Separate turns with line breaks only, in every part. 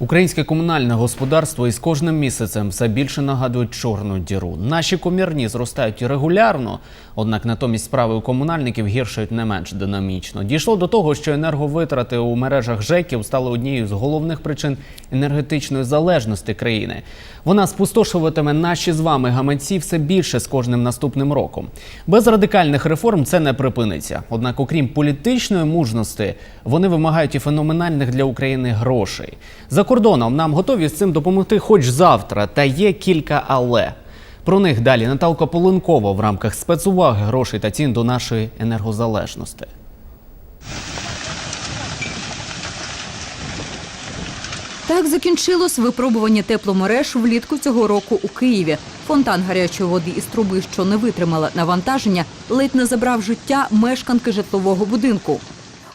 Українське комунальне господарство із кожним місяцем все більше нагадують чорну діру. Наші комірні зростають регулярно, однак натомість справи у комунальників гіршають не менш динамічно. Дійшло до того, що енерговитрати у мережах ЖЕКів стали однією з головних причин енергетичної залежності країни. Вона спустошуватиме наші з вами гаманці все більше з кожним наступним роком. Без радикальних реформ це не припиниться. Однак, окрім політичної мужності, вони вимагають і феноменальних для України грошей. Кордоном нам готові з цим допомогти хоч завтра, та є кілька але. Про них далі Наталка Поленкова в рамках спецуваги грошей та цін до нашої енергозалежності.
Так закінчилось випробування тепломереж влітку цього року у Києві. Фонтан гарячої води із труби, що не витримала навантаження, ледь не забрав життя мешканки житлового будинку.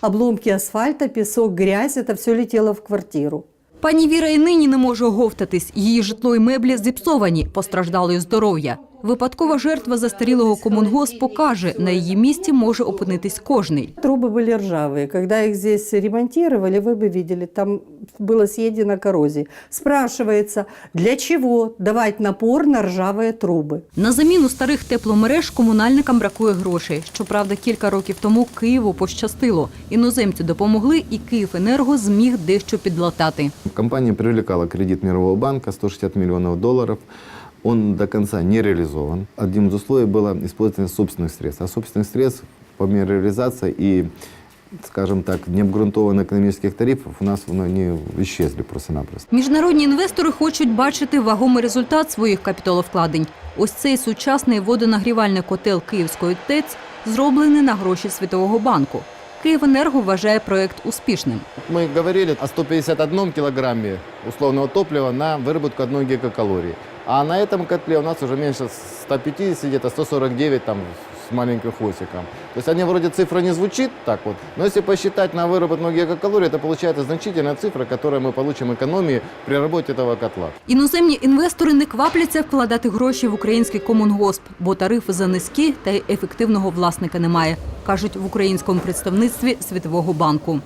обломки асфальта, песок, грязь, это все летело в квартиру.
Пані Віра і нині не може оговтатись. Її житло і меблі зіпсовані, постраждало й здоров'я. Випадкова жертва застарілого комунгоспу каже, на її місці може опинитись кожний.
Трубы были ржавые. Когда их здесь ремонтировали, вы бы видели, там было съедено коррозией. Спрашивается, для чего давать напор на ржавые трубы?
На заміну старих тепломереж комунальникам бракує грошей. Щоправда, кілька років тому Києву пощастило. Іноземці допомогли, і Київенерго зміг дещо підлатати.
Компания привлекала кредит Мирового банка 160 миллионов долларов. Он до конца не реализован. Одним из условий было использование собственных средств. А собственных средств по мере реализации и, скажем так, необґрунтованных экономических тарифов у нас ну, они исчезли просто-напросто.
Міжнародні інвестори хочуть бачити вагомий результат своїх капіталовкладень. Ось цей сучасний водонагрівальний котел Київської ТЕЦ зроблений на гроші Світового банку. Київенерго вважає проект успішним.
Мы говорили о 151 килограмме условного топлива на выработку одной гигакалории. А на этом котле у нас уже меньше 150, где-то 149 там, с маленьким хвостиком. То есть они вроде цифра не звучит так вот, но если посчитать на выработку гигакалорий, это получается значительная цифра, которую мы получим экономии при работе этого котла.
Іноземні інвестори не квапляться вкладати гроші в український комунгосп, бо тарифи занизькі та й ефективного власника немає, кажуть в українському представництві Світового банку.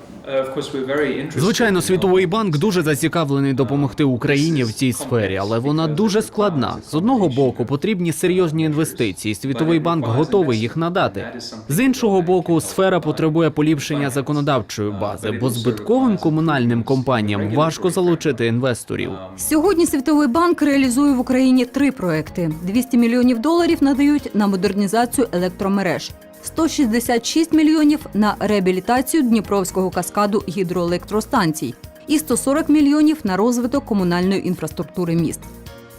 Звичайно, світовий банк дуже зацікавлений допомогти Україні в цій сфері, але вона дуже складна. З одного боку потрібні серйозні інвестиції. Світовий банк готовий їх надати. З іншого боку, сфера потребує поліпшення законодавчої бази, бо збитковим комунальним компаніям важко залучити інвесторів.
Сьогодні Світовий банк реалізує в Україні три проекти: 200 мільйонів доларів надають на модернізацію електромереж. 166 мільйонів на реабілітацію Дніпровського каскаду гідроелектростанцій і 140 мільйонів на розвиток комунальної інфраструктури міст.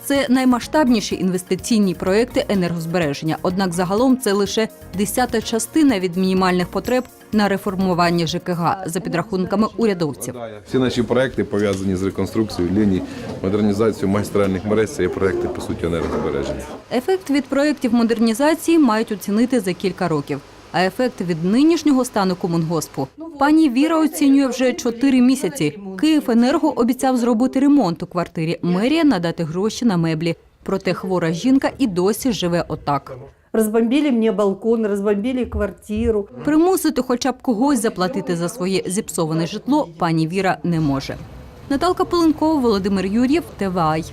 Це наймасштабніші інвестиційні проекти енергозбереження. Однак загалом це лише десята частина від мінімальних потреб на реформування ЖКГ за підрахунками урядовців.
Всі наші проекти пов'язані з реконструкцією ліній, модернізацією магістральних мереж. Це є проекти по суті енергозбереження.
Ефект від проєктів модернізації мають оцінити за кілька років. А ефект від нинішнього стану комунгоспу пані Віра оцінює вже чотири місяці. Київенерго обіцяв зробити ремонт у квартирі. Мерія надати гроші на меблі. Проте хвора жінка і досі живе отак.
Разбомбили мені балкон, розбомбили квартиру.
Примусити хоча б когось заплатити за своє зіпсоване житло пані Віра не може. Наталка Пеленкова, Володимир Юр'єв, ТВАЙ.